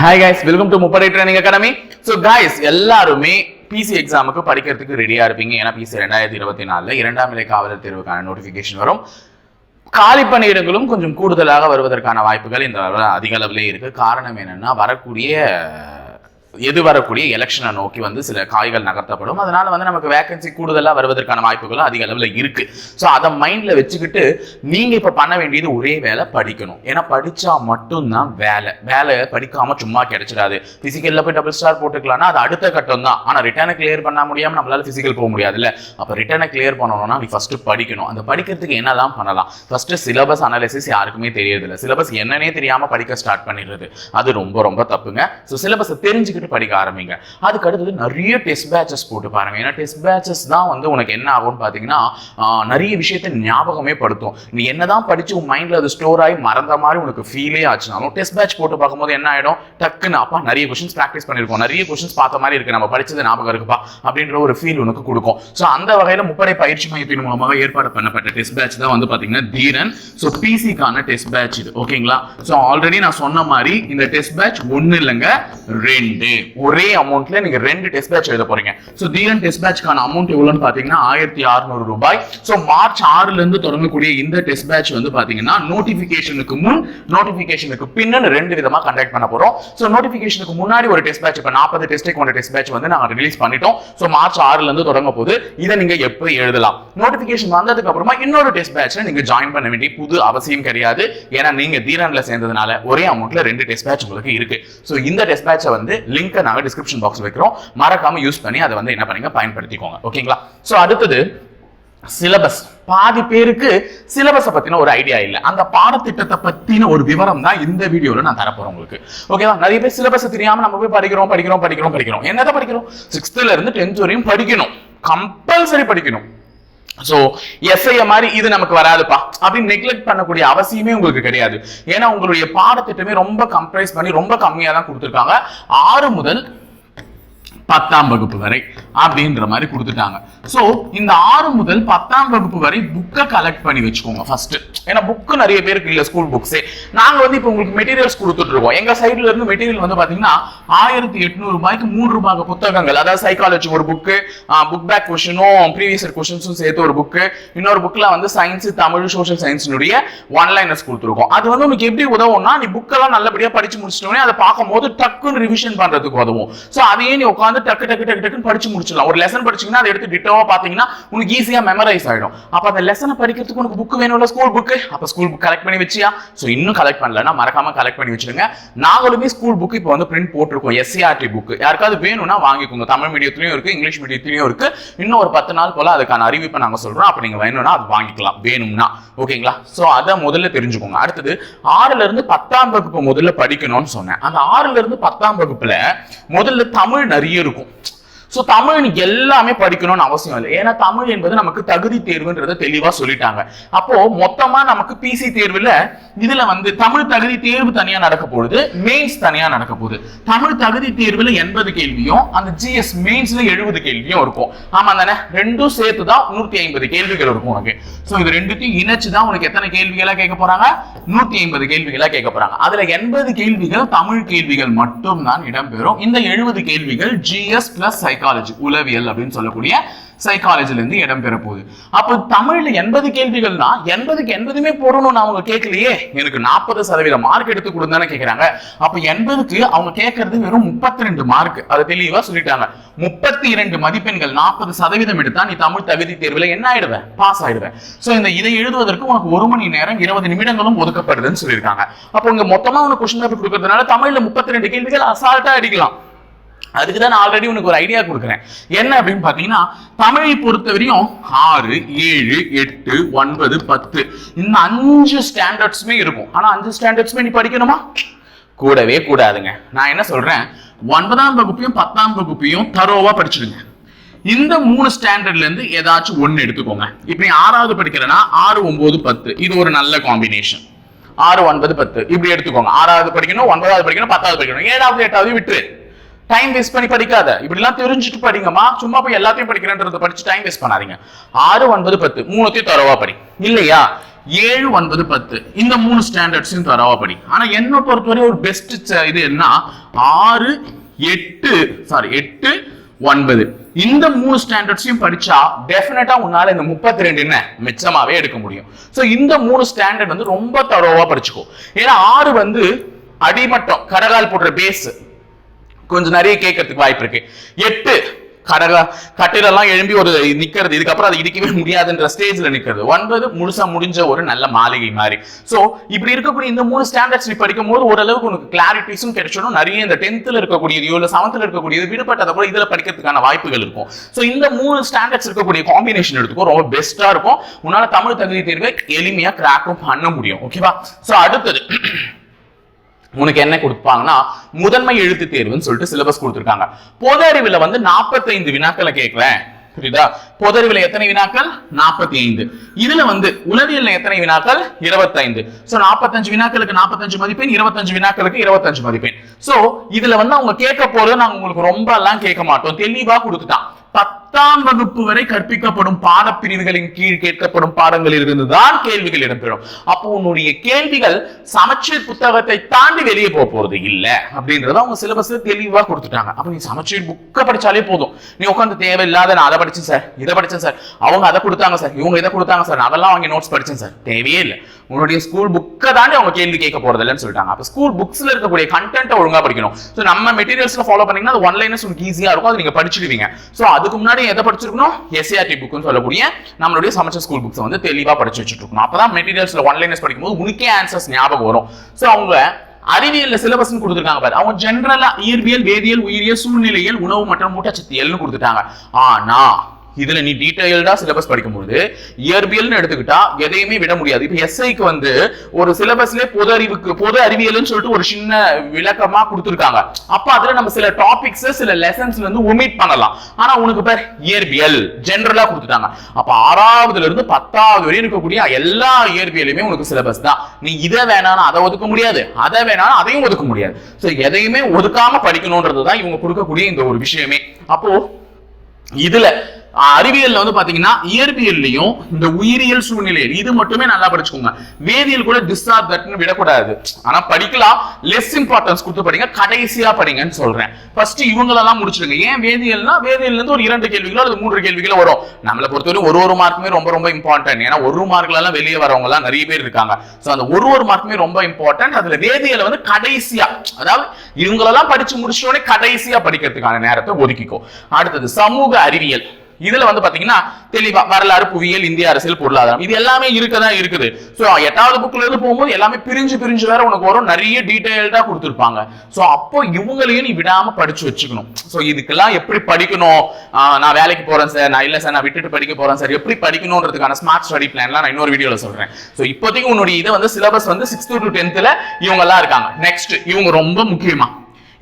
Hi guys welcome to Muppadai training academy so guys எல்லாருமே PC எக்ஸாமுக்கு படிக்கிறதுக்கு ரெடியாக இருப்பீங்க. ஏன்னா பிசி ரெண்டாயிரத்தி இருபத்தி நாலில் இரண்டாம் நிலை காவலர் தேர்வுக்கான நோட்டிஃபிகேஷன் வரும். காலி பணியிடங்களும் கொஞ்சம் கூடுதலாக வருவதற்கான வாய்ப்புகள் இந்த அதிக அளவிலே இருக்குது காரணம் என்னென்னா வரக்கூடிய எது வரக்கூடிய எலெக்ஷனை நோக்கி வந்து சில காய்கள் நகர்த்தப்படும். அதனால வந்து நமக்கு வேகன்சி கூடுதலாக வருவதற்கான வாய்ப்புகளும் அதிக அளவில் இருக்கு. ஸோ அதை மைண்டில் வச்சுக்கிட்டு நீங்க இப்போ பண்ண வேண்டியது ஒரே வேலை படிக்கணும். ஏன்னா படிச்சா மட்டும்தான் வேலை. வேலை படிக்காம சும்மா கிடைச்சிடாது. பிசிக்கல்ல போய் டபுள் ஸ்டார் போட்டுக்கலாம்னா அது அடுத்த கட்டம் தான் ஆனால் ரிட்டர்னை கிளியர் பண்ண முடியாமல் நம்மளால பிசிக்கல் போக முடியாதுல்ல. அப்போ ரிட்டர்னை கிளியர் பண்ணணும்னா நீ ஃபர்ஸ்ட் படிக்கணும். அந்த படிக்கிறதுக்கு என்னதான் பண்ணலாம்? ஃபர்ஸ்ட் சிலபஸ் அனாலிசிஸ் யாருக்குமே தெரியறதில்ல. சிலபஸ் என்னன்னே தெரியாம படிக்க ஸ்டார்ட் பண்ணிடுறது. அது ரொம்ப ரொம்ப தப்புங்க. ஸோ சிலபஸை தெரிஞ்சுக்கிட்டு படிக்க ஆரம்பிங்க. அதுக்கு அடுத்தது நிறைய டெஸ்ட் பேச்சஸ் போட்டு பாருங்க. ஏன்னா டெஸ்ட் பேட்சஸ் தான் வந்து உனக்கு என்ன ஆகும்னு பார்த்தீங்கன்னா நிறைய விஷயத்தை ஞாபகமே படுத்தும். நீ என்னதான் படிச்சு உன் மைண்ட்ல அது ஸ்டோர் ஆகி மறந்த மாதிரி உனக்கு ஃபீலே ஆச்சுனாலும் டெஸ்ட் பேட்ச் போட்டு பார்க்கும்போது என்ன ஆயிடும்? டக்குன்னு அப்பா நிறைய கொஷின்ஸ் ப்ராக்டிஸ் பண்ணிருக்கோம் நிறைய கொஷின்ஸ் பார்த்த மாதிரி இருக்கு. நம்ம படிச்சது ஞாபகம் இருக்குப்பா. அப்படின்ற ஒரு ஃபீல் உனக்கு கொடுக்கும். ஸோ அந்த வகையில முப்படை பயிற்சி மையத்தின் மூலமாக ஏற்பாடு பண்ணப்பட்ட டெஸ்ட் பேட்ச் தான் வந்து பாத்தீங்கன்னா தீரன். ஸோ பிசிக்கான டெஸ்ட் பேட்ச் இது. ஓகேங்களா ஸோ ஆல்ரெடி நான் சொன்ன மாதிரி இந்த டெஸ்ட் பேட்ச் ஒன்னு இல்லைங்க ரெண்டு. ஒரே அமௌண்ட்ல நீங்க ரெண்டு டெஸ்ட் பேட்ச் எழுத போறீங்க. ஸோ தீரன் டெஸ்ட் பேட்ச்க்கான அமௌண்ட் எவ்வளோன்னு பாத்தீங்கன்னா ஆயிரத்தி அறுநூறு ரூபாய். ஸோ மார்ச் ஆறுல இருந்து தொடங்கக்கூடிய இந்த டெஸ்ட் பேட்ச் வந்து பாத்தீங்கன்னா நோட்டிபிகேஷனுக்கு முன் நோட்டிபிகேஷனுக்கு பின்னு ரெண்டு விதமா கண்டக்ட் பண்ண போறோம். ஸோ நோட்டிபிகேஷனுக்கு முன்னாடி ஒரு டெஸ்ட் பேட்ச் இப்போ நாற்பது டெஸ்ட்டை கொண்ட டெஸ்ட் பேட்ச் வந்து நாங்க ரிலீஸ் பண்ணிட்டோம். ஸோ மார்ச் ஆறுல இருந்து தொடங்க போது இதை நீங்க எப்போ எழுதலாம்? நோட்டிபிகேஷன் வந்ததுக்கு அப்புறமா இன்னொரு டெஸ்ட் பேட்ச்ல நீங்க ஜாயின் பண்ண வேண்டிய புது அவசியம் கிடையாது. ஏன்னா நீங்க தீரன்ல சேர்ந்ததுனால ஒரே அமௌண்ட்ல ரெண்டு டெஸ்ட் பேட்ச் உங்களுக்கு இருக்கு. ஸோ இந்த டெஸ்ட் பேட்சை வந்து லிங்க் நாங்கள் டிஸ்கிரிப்ஷன் பாக்ஸ் வைக்கிறோம். மறக்காம யூஸ் பண்ணி அதை வந்து என்ன பண்ணுங்க பயன்படுத்திக்கோங்க. ஓகேங்களா ஸோ அடுத்தது சிலபஸ் பாதி பேருக்கு சிலபஸை பத்தின ஒரு ஐடியா இல்லை. அந்த பாடத்திட்டத்தை பத்தின ஒரு விவரம் தான் இந்த வீடியோல நான் தரப்போறேன் உங்களுக்கு. ஓகேவா நிறைய பேர் சிலபஸ் தெரியாம நம்ம போய் படிக்கிறோம் படிக்கிறோம் படிக்கிறோம் படிக்கிறோம். என்னதான் படிக்கிறோம்? சிக்ஸ்த்ல இருந்து டென்த் வரையும் படிக்கணும். கம்பல்சரி படிக்கணும். சோ எஸ்ஐய மாதிரி இது நமக்கு வராதுப்பா. அப்படின்னு நெக்லெக்ட் பண்ணக்கூடிய அவசியமே உங்களுக்கு கிடையாது. ஏன்னா உங்களுடைய பாடத்திட்டமே ரொம்ப கம்ப்ரைஸ் பண்ணி ரொம்ப கம்மியா தான் கொடுத்துருக்காங்க. ஆறு முதல் பத்தாம் வகுப்பு வரை அப்படின்ற மாதிரி கொடுத்துட்டாங்க. சோ இந்த ஆறு முதல் பத்தாம் வகுப்பு வரை புக்கை கலெக்ட் பண்ணி வச்சுக்கோங்க ஃபர்ஸ்ட் ஏன்னா புக்கு நிறைய பேருக்கு இல்ல ஸ்கூல் புக்ஸே நாங்க வந்து இப்போ உங்களுக்கு மெட்டீரியல்ஸ் கொடுத்துட்டு இருக்கோம். எங்க சைடுல இருந்து மெட்டீரியல் வந்து பாத்தீங்கன்னா ஆயிரத்தி எட்நூறு ரூபாய்க்கு மூணு ரூபாய் புத்தகங்கள். அதாவது சைக்காலஜி ஒரு புக்கு புக் பேக் கொஷனும் ப்ரீவியஸ் கொஷின்ஸும் சேர்த்து ஒரு புக்கு இன்னொரு புக்ல வந்து சயின்ஸ் தமிழ் சோஷியல் சயின்ஸ்னுடைய ஒன்லைனர்ஸ் கொடுத்துருக்கோம். அது வந்து உனக்கு எப்படி உதவும்னா நீ புக்கெல்லாம் நல்லபடியா படிச்சு முடிச்சிட்டோன்னே அதை பார்க்கும்போது டக்குன்னு ரிவிஷன் பண்றதுக்கு உதவும். சோ அதையே நீ உட்காந்து டக்கு டக்கு டக்கு டக்குன்னு படிச்சு முடிச்சிடலாம். ஒரு லெசன் படிச்சீங்கன்னா அதை எடுத்து டிட்டோவா பாத்தீங்கன்னா உனக்கு ஈஸியா மெமரைஸ் ஆயிடும். அப்ப அந்த லெசனை படிக்கிறதுக்கு உனக்கு புக் வேணும்ல ஸ்கூல் புக்கு அப்ப ஸ்கூல் புக் கலெக்ட் பண்ணி வச்சியா? சோ இன்னும் கலெக்ட் பண்ணலன்னா மறக்காம கலெக்ட் பண்ணி வச்சிருங்க நாங்களுமே ஸ்கூல் புக் இப்போ வந்து பிரிண்ட் போட்டிருக்கோம். எஸ்சிஆர்டி புக் யாருக்காவது வேணும்னா வாங்கிக்கோங்க. தமிழ் மீடியத்திலயும் இருக்கு இங்கிலீஷ் மீடியத்திலயும் இருக்கு. இன்னும் ஒரு பத்து நாள் போல அதுக்கான அறிவிப்பை நாங்க சொல்றோம். அப்ப நீங்க வேணும்னா அது வாங்கிக்கலாம். வேணும்னா. ஓகேங்களா? சோ அதை முதல்ல தெரிஞ்சுக்கோங்க. அடுத்தது ஆறுல இருந்து பத்தாம் வகுப்பு முதல்ல படிக்கணும்னு சொன்னேன். அந்த ஆறுல இருந்து பத்தாம் வகுப்புல முதல்ல தமிழ் நிறைய இருக்கும். சோ தமிழ் எல்லாமே படிக்கணும்னு அவசியம் இல்லை. ஏன்னா தமிழ் என்பது நமக்கு தகுதி தேர்வுன்றத தெளிவா சொல்லிட்டாங்க. அப்போ மொத்தமா நமக்கு பிசி தேர்வுல இதுல வந்து தமிழ் தகுதி தேர்வு தனியா நடக்க போகுது. மெயின்ஸ் தனியா நடக்க போகுது. தமிழ் தகுதி தேர்வுல எண்பது கேள்வியும் அந்த ஜிஎஸ் மெயின்ஸ்ல எழுபது கேள்வியும் இருக்கும். ஆமா தானே? ரெண்டும் சேர்த்து தான் நூத்தி ஐம்பது கேள்விகள் இருக்கும் உனக்கு. சோ இது ரெண்டுத்தையும் இணைச்சு தான் உனக்கு எத்தனை கேள்விகளா கேட்க போறாங்க? நூத்தி ஐம்பது கேள்விகளா கேட்க போறாங்க. அதுல எண்பது கேள்விகள் தமிழ் கேள்விகள் மட்டும் தான் இடம்பெறும். இந்த எழுபது கேள்விகள் ஜிஎஸ் பிளஸ் சைக்காலஜி உளவியல் அப்படின்னு சொல்லக்கூடிய சைக்காலஜில இருந்து இடம் பெற போகுது அப்போ தமிழ்ல எண்பது கேள்விகள்னா எண்பதுக்கு எண்பதுமே போடணும்னு அவங்க கேட்கலையே. எனக்கு நாற்பது சதவீதம் மார்க் எடுத்து கொடுந்தானே கேட்கிறாங்க அப்ப எண்பதுக்கு அவங்க கேட்கறது வெறும் முப்பத்தி ரெண்டு மார்க் அதை தெளிவா சொல்லிட்டாங்க. முப்பத்தி இரண்டு மதிப்பெண்கள் நாற்பது சதவீதம் எடுத்தா நீ தமிழ் தகுதி தேர்வுல என்ன ஆயிடுவேன் பாஸ் ஆயிடுவேன் சோ இந்த இதை எழுதுவதற்கு உனக்கு ஒரு மணி நேரம் இருபது நிமிடங்களும் ஒதுக்கப்படுதுன்னு சொல்லியிருக்காங்க. அப்போ இங்க மொத்தமா உனக்கு கொஸ்டின் பேப்பர் கொடுக்கறதுனால தமிழ்ல முப்பத்தி ரெண்டு கேள்விகள் அசால்ட்டா அடிக்கலாம். அதுக்கு தான் நான் ஆல்ரெடி உனக்கு ஒரு ஐடியா கொடுக்குறேன். என்ன அப்படின்னு பார்த்தீங்கன்னா தமிழை பொறுத்தவரையும் ஆறு ஏழு எட்டு ஒன்பது பத்து இந்த அஞ்சு ஸ்டாண்டர்ட்ஸுமே இருக்கும். ஆனால் அஞ்சு ஸ்டாண்டர்ட்ஸுமே நீ படிக்கணுமா? கூடவே கூடாதுங்க. நான் என்ன சொல்றேன்? ஒன்பதாம் வகுப்பையும் பத்தாம் வகுப்பையும் தரோவா படிச்சிடுங்க. இந்த மூணு ஸ்டாண்டர்ட்ல இருந்து ஏதாச்சும் ஒன்னு எடுத்துக்கோங்க. இப்ப நீ ஆறாவது படிக்கிறேன்னா ஆறு ஒம்பது பத்து. இது ஒரு நல்ல காம்பினேஷன் ஆறு ஒன்பது பத்து. இப்படி எடுத்துக்கோங்க. ஆறாவது படிக்கணும் ஒன்பதாவது படிக்கணும் பத்தாவது படிக்கணும். ஏழாவது எட்டாவது விட்டுரு. டைம் வேஸ்ட் பண்ணி படிக்காத. இப்படிலாம் தெரிஞ்சுட்டு படிங்கம்மா. சும்மா போய் எல்லாத்தையும் படிக்கிறேன்றத படிச்சு டைம் வேஸ்ட் பண்ணாதீங்க. ஆறு ஒன்பது பத்து. மூணுத்தையும் தரவா படி. இல்லையா? ஏழு ஒன்பது பத்து. இந்த மூணு ஸ்டாண்டர்ட்ஸையும் தரவா படி. ஆனா என்ன பொறுத்தவரை ஒரு பெஸ்ட் இது என்ன ஆறு எட்டு சாரி எட்டு ஒன்பது. இந்த மூணு ஸ்டாண்டர்ட்ஸையும் படிச்சா டெஃபினட்டா உன்னால இந்த முப்பத்தி ரெண்டு என்ன? மிச்சமாவே எடுக்க முடியும். ஸோ இந்த மூணு ஸ்டாண்டர்ட் வந்து ரொம்ப தரோவா படிச்சுக்கோ. ஏன்னா ஆறு வந்து அடிமட்டம் கடகால் போடுற பேஸ் கொஞ்சம் நிறைய கேட்கறதுக்கு வாய்ப்பு இருக்கு. எட்டு கடகா கட்டிலெல்லாம் எழும்பி ஒரு நிக்கிறது. இதுக்கப்புறம் அது இடிக்கவே முடியாதுன்ற ஸ்டேஜ்ல நிக்கிறது. ஒன்பது முழுசா முடிஞ்ச ஒரு நல்ல மாளிகை மாதிரி. சோ இப்படி இருக்கக்கூடிய இந்த மூணு ஸ்டாண்டர்ட்ஸ் நீ படிக்கும் போது ஓரளவுக்கு உனக்கு கிளாரிட்டிஸும் கிடைச்சிடும். நிறைய இந்த டென்த்ல இருக்கக்கூடியது இல்ல செவன்த்ல இருக்கக்கூடியது விடுபட்டதை கூட இதுல படிக்கிறதுக்கான வாய்ப்புகள் இருக்கும். சோ இந்த மூணு ஸ்டாண்டர்ட்ஸ் இருக்கக்கூடிய காம்பினேஷன் எடுத்துக்கோ. ரொம்ப பெஸ்டா இருக்கும். உன்னால தமிழ் தகுதி தேர்வை எளிமையா கிராக்கும் பண்ண முடியும். ஓகேவா சோ அடுத்தது உனக்கு என்ன கொடுப்பாங்கன்னா முதன்மை எழுத்து தேர்வுன்னு சொல்லிட்டு சிலபஸ் கொடுத்துருக்காங்க. பொது அறிவுல வந்து 45 வினாக்களை கேட்கல புரியுதா? பொது அறிவுல எத்தனை வினாக்கள்? 45 ஐந்து இதுல வந்து உளவியல்ல எத்தனை வினாக்கள்? 25 சோ 45 வினாக்களுக்கு 45 மதிப்பெண் 25 வினாக்களுக்கு 25 மதிப்பெண். சோ இதுல வந்து அவங்க கேட்க போறது நாங்க உங்களுக்கு ரொம்ப எல்லாம் கேட்க மாட்டோம். தெளிவா கொடுத்துட்டான். பத்தாம் வகுப்பு வரை கற்பிக்கப்படும் பாடப்பிரிவுகளின் கீழ் கேட்கப்படும் பாடங்களில் இருந்துதான் கேள்விகள் இடம்பெறும். அப்போ உன்னுடைய கேள்விகள் சமச்சீர் புத்தகத்தை தாண்டி வெளியே போக போறது இல்ல அப்படின்றத அவங்க சிலபஸ்ல தெளிவா கொடுத்துட்டாங்க. அப்ப நீ சமச்சீர் புக்கை படிச்சாலே போதும். நீ உட்காந்து தேவையில்லாத நான் அதை படிச்சேன் சார் இதை படிச்சேன் சார் அவங்க அதை கொடுத்தாங்க சார் இவங்க இதை கொடுத்தாங்க சார் நான் அதெல்லாம் வாங்கி நோட்ஸ் படிச்சேன் சார். தேவையே இல்லை. உன்னுடைய ஸ்கூல் புக்கை தாண்டி அவங்க கேள்வி கேட்க போறது இல்லைன்னு சொல்லிட்டாங்க. அப்ப ஸ்கூல் புக்ஸ்ல இருக்கக்கூடிய கண்டென்ட்டை ஒழுங்கா படிக்கணும். ஸோ நம்ம மெட்டீரியல்ஸ்ல ஃபாலோ பண்ணீங்கன்னா அது ஒன்லைனஸ் உங்களுக்கு ஈஸியா இருக்கும். அது நீங்க படிச்சிடுவீங்க. ஸோ அதுக்கு முன்னாடி எதை படிச்சிருக்கணும்? எஸ்ஏஆர்டி புக்னு சொல்லக்கூடிய நம்மளுடைய சமச்ச ஸ்கூல் புக்ஸ் வந்து தெளிவா படிச்சு வச்சுட்டு இருக்கணும் அப்பதான் மெட்டீரியல்ஸ்ல ஒன்லைனஸ் படிக்கும்போது உனக்கே ஆன்சர்ஸ் ஞாபகம் வரும். ஸோ அவங்க அறிவியல் சிலபஸ் கொடுத்துருக்காங்க பாரு. அவங்க ஜென்ரலா இயற்பியல் வேதியியல் உயிரியல் சூழ்நிலையியல் உணவு மற்றும் ஊட்டச்சத்தியல்னு கொடுத்துட்டாங்க. ஆனா இதுல நீ டீடைல்டா சிலபஸ் படிக்கும்போது இயற்பியல்னு எடுத்துக்கிட்டா எதையுமே விட முடியாது. இப்ப எஸ்ஐக்கு வந்து ஒரு சிலபஸ்ல பொது அறிவுக்கு பொது அறிவியல்னு சொல்லிட்டு ஒரு சின்ன விளக்கமா கொடுத்துருக்காங்க. அப்ப அதுல நம்ம சில டாபிக்ஸ் சில லெசன்ஸ்ல இருந்து ஒமிட் பண்ணலாம். ஆனா உனக்கு பேர் இயற்பியல் ஜென்ரலா கொடுத்துட்டாங்க. அப்ப ஆறாவதுல இருந்து பத்தாவது வரையும் இருக்கக்கூடிய எல்லா இயற்பியலுமே உனக்கு சிலபஸ் தான். நீ இதை வேணாலும் அதை ஒதுக்க முடியாது அதை வேணாலும் அதையும் ஒதுக்க முடியாது. சோ எதையுமே ஒதுக்காம படிக்கணும்ன்றது தான் இவங்க கொடுக்கக்கூடிய இந்த ஒரு விஷயமே. அப்போ இதுல அறிவியல்ல வந்து பாத்தீங்கன்னா இயற்பியல்லையும் இந்த உயிரியல் சூழ்நிலையில் இது மட்டுமே நல்லா படிச்சுக்கோங்க. வேதியியல் கூட திஸ் ஆர் தட்னு விடக்கூடாது. ஆனா படிக்கலாம். லெஸ் இம்பார்ட்டன்ஸ் கொடுத்து படிங்க. கடைசியா படிங்கன்னு சொல்றேன். ஃபர்ஸ்ட் இவங்களெல்லாம் முடிச்சிருங்க. ஏன் வேதியியல்னா வேதியியல்ல இருந்து ஒரு இரண்டு கேள்விகளோ அல்லது மூன்று கேள்விகளோ வரும். நம்மளை பொறுத்தவரை ஒரு ஒரு மார்க்குமே ரொம்ப ரொம்ப இம்பார்ட்டன்ட் ஏன்னா ஒரு மார்க்ல எல்லாம் வெளியே வரவங்க எல்லாம் நிறைய பேர் இருக்காங்க. சோ அந்த ஒரு ஒரு மார்க்குமே ரொம்ப இம்பார்ட்டன்ட் அதுல வேதியியல வந்து கடைசியா அதாவது இவங்களெல்லாம் படிச்சு முடிச்ச உடனே கடைசியா படிக்கிறதுக்கான நேரத்தை ஒதுக்கிக்கோ. அடுத்தது சமூக அறிவியல். இதுல வந்து பாத்தீங்கன்னா தெளிவா வரலாறு புவியியல் இந்திய அரசியல் பொருளாதாரம் இது எல்லாமே இருக்கதான் இருக்குது. சோ எட்டாவது புக்ல இருந்து போகும்போது எல்லாமே பிரிஞ்சு பிரிஞ்சு வேற உனக்கு வரும். நிறைய டீடைல்டா கொடுத்துருப்பாங்க. சோ அப்போ இவங்களையும் நீ விடாம படிச்சு வச்சுக்கணும். சோ இதுக்கெல்லாம் எப்படி படிக்கணும்? நான் வேலைக்கு போறேன் சார் நான் இல்ல சார் நான் விட்டுட்டு படிக்க போறேன் சார் எப்படி படிக்கணும்ன்றதுக்கான ஸ்மார்ட் ஸ்டடி பிளான்லாம் நான் இன்னொரு வீடியோல சொல்றேன். சோ இப்போதைக்கு உன்னுடைய இது வந்து சிலபஸ் வந்து சிக்ஸ்த் டு டென்த்ல இவங்க எல்லாம் இருக்காங்க. நெக்ஸ்ட் இவங்க ரொம்ப முக்கியமா.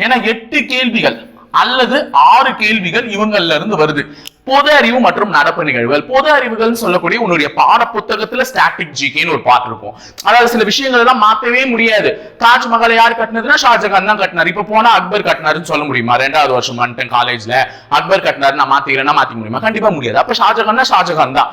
ஏன்னா எட்டு கேள்விகள் அல்லது ஆறு கேள்விகள் இவங்கள்ல இருந்து வருது. பொது அறிவு மற்றும் நடப்பு நிகழ்வுகள். பொது அறிவுகள் சொல்லக்கூடிய உன்னுடைய பாட புத்தகத்துல ஸ்டாட்டிக் ஜிகேன்னு ஒரு பாட்டு இருக்கும். அதாவது சில விஷயங்கள் எல்லாம் மாத்தவே முடியாது. தாஜ்மஹாலை யார் கட்டினதுன்னா ஷாஜகான் தான் கட்டினார். இப்ப போனா அக்பர் கட்டினாருன்னு சொல்ல முடியுமா? ரெண்டாவது வருஷம் வந்துட்டேன் காலேஜ்ல அக்பர் கட்டினாரு நான் மாத்திக்கிறேன்னா மாத்திக்க முடியுமா? கண்டிப்பா முடியாது. அப்ப ஷாஜகான்னா ஷாஜகான் தான்.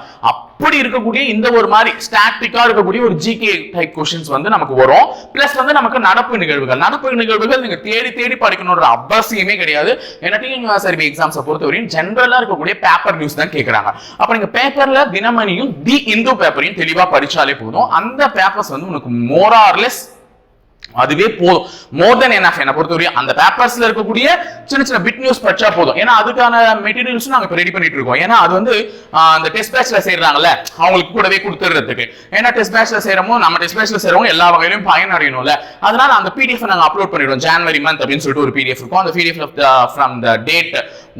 அப்படி இருக்கக்கூடிய இந்த ஒரு மாதிரி ஸ்டாட்டிக்கா இருக்கக்கூடிய ஒரு ஜிகே டைப் கொஸ்டின்ஸ் வந்து நமக்கு வரும். பிளஸ் வந்து நமக்கு நடப்பு நிகழ்வுகள். நடப்பு நிகழ்வுகள் நீங்க தேடி தேடி படிக்கணும்ன்ற அவசியமே கிடையாது. ஏன்னா டிஎன்யூஎஸ்ஆர்பி எக்ஸாம்ஸை பொறுத்தவரையும் ஜென்ரலா இருக்கக்கூடிய பேப்பர் நியூஸ் தான் கேட்கறாங்க அப்ப நீங்க பேப்பர்ல தினமணியும் தி இந்து பேப்பரையும் தெளிவா படிச்சாலே போதும். அந்த பேப்பர்ஸ் வந்து உனக்கு மோரார்லெஸ் அதுவே போதும். மோர் தென் என்ன என்ன பொறுத்தவரையும் அந்த பேப்பர்ஸ்ல இருக்கக்கூடிய சின்ன சின்ன பிட் நியூஸ் படிச்சா போதும். ஏன்னா அதுக்கான மெட்டீரியல்ஸ் நாங்க இப்ப ரெடி பண்ணிட்டு இருக்கோம். ஏன்னா அது வந்து அந்த டெஸ்ட் பேட்ச்ல செய்யறாங்கல்ல அவங்களுக்கு கூடவே கொடுத்துறதுக்கு. ஏன்னா டெஸ்ட் பேட்ச்ல செய்யறமோ நம்ம டெஸ்ட் பேட்ச்ல செய்யறவங்க எல்லா வகையிலும் பயனடையணும்ல. அதனால அந்த பிடிஎஃப் நாங்க அப்லோட் பண்ணிடுவோம். ஜான்வரி மந்த் அப்படின்னு சொல்லிட்டு ஒரு பிடிஎஃப் இருக்கும். அந்த PDF from the date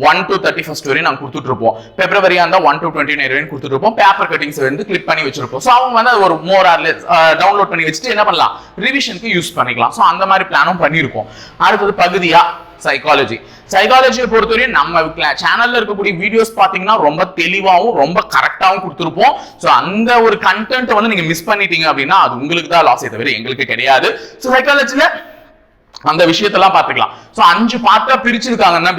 one to thirty first வரையும் நாங்கள் கொடுத்துட்டு இருப்போம். பிப்ரவரியா இருந்தால் ஒன் டு டுவெண்ட்டி நைன் வரையும் கொடுத்துட்டு இருப்போம். பேப்பர் கட்டிங்ஸ் வந்து கிளிக் பண்ணி வச்சிருப்போம். ஸோ அவங்க வந்து ஒரு மோர் ஆர்லெஸ் டவுன்லோட் பண்ணி வச்சுட்டு என்ன பண்ணலாம்? ரிவிஷனுக்கு யூஸ் பண்ணிக்கலாம். ஸோ அந்த மாதிரி பிளானும் பண்ணியிருக்கோம். அடுத்தது பகுதியா? சைக்காலஜி சைக்காலஜியை பொறுத்தவரையும் நம்ம சேனல்ல இருக்கக்கூடிய வீடியோஸ் பாத்தீங்கன்னா ரொம்ப தெளிவாகவும் ரொம்ப கரெக்டாகவும் கொடுத்துருப்போம். ஸோ அந்த ஒரு கண்டென்ட் வந்து நீங்க மிஸ் பண்ணிட்டீங்க அப்படின்னா அது உங்களுக்கு தான் லாஸே தவிர எங்களுக்கு கிடையாது. ஸோ சைக்காலஜில அந்த விஷயத்தெல்லாம் பார்த்துக்கலாம். ஸோ அஞ்சு பார்ட்டா பிரிச்சிருக்காங்கன்னா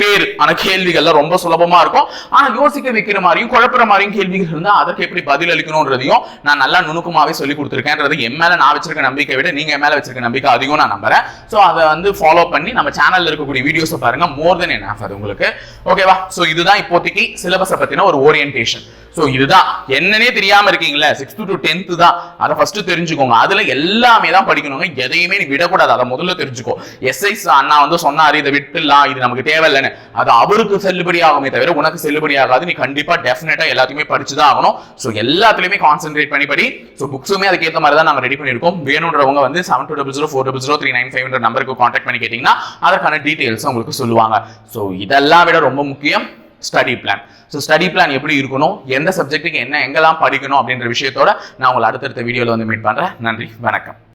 பேர். ஆன கேள்விகள்லாம் ரொம்ப சுலபமா இருக்கும். ஆனா யோசிக்க வைக்கிற மாதிரியும் குழப்புற மாதிரியும் கேள்விகள் இருந்தா அதற்கு எப்படி பதில் அளிக்கணும்ன்றதையும் நான் நல்லா நுணுக்கமாவே சொல்லி கொடுத்துருக்கேன்றது என் மேல நான் வச்சிருக்க நம்பிக்கை விட நீங்க என் மேல வச்சிருக்க நம்பிக்கை அதிகம் நான் நம்புறேன். சோ அதை வந்து ஃபாலோ பண்ணி நம்ம சேனல்ல இருக்கக்கூடிய வீடியோஸ் பாருங்க. மோர் தென் என்ன அது உங்களுக்கு. ஓகேவா சோ இதுதான் இப்போதைக்கு சிலபஸை பத்தின ஒரு ஓரியன்டேஷன் சோ இதுதான். என்னன்னே தெரியாம இருக்கீங்களா? சிக்ஸ்த் டு டென்த்து தான். அதை ஃபர்ஸ்ட் தெரிஞ்சுக்கோங்க. அதுல எல்லாமே தான் படிக்கணுங்க. எதையுமே நீ விடக்கூடாது. அதை முதல்ல தெரிஞ்சுக்கோ. எஸ்ஐஸ் அண்ணா வந்து சொன்னாரு இதை விட்டுலாம் இது நமக்கு தேவையில்லைன்னு. அது அவருக்கு செல்லுபடி ஆகுமே தவிர உனக்கு செல்லுபடி ஆகாது நீ கண்டிப்பா டெஃபினட்டா எல்லாத்தையுமே படிச்சுதான் ஆகணும். ஸோ எல்லாத்துலயுமே கான்சென்ட்ரேட் பண்ணி படி. ஸோ புக்ஸுமே அதுக்கேற்ற மாதிரி தான் நாங்கள் ரெடி பண்ணியிருக்கோம். வேணுன்றவங்க வந்து seven two double zero four double zero three nine five நம்பருக்கு கான்டாக்ட் பண்ணி கேட்டிங்கன்னா அதற்கான டீட்டெயில்ஸ் உங்களுக்கு சொல்லுவாங்க. ஸோ இதெல்லாம் விட ரொம்ப முக்கியம் study plan so study plan எப்படி இருக்கணும்? எந்த சப்ஜெக்ட்டுக்கு என்ன எங்கெல்லாம் படிக்கணும் அப்படின்ற விஷயத்தோட நான் உங்களை அடுத்தடுத்த வீடியோவில் வந்து மீட் பண்ணுறேன் நன்றி வணக்கம்.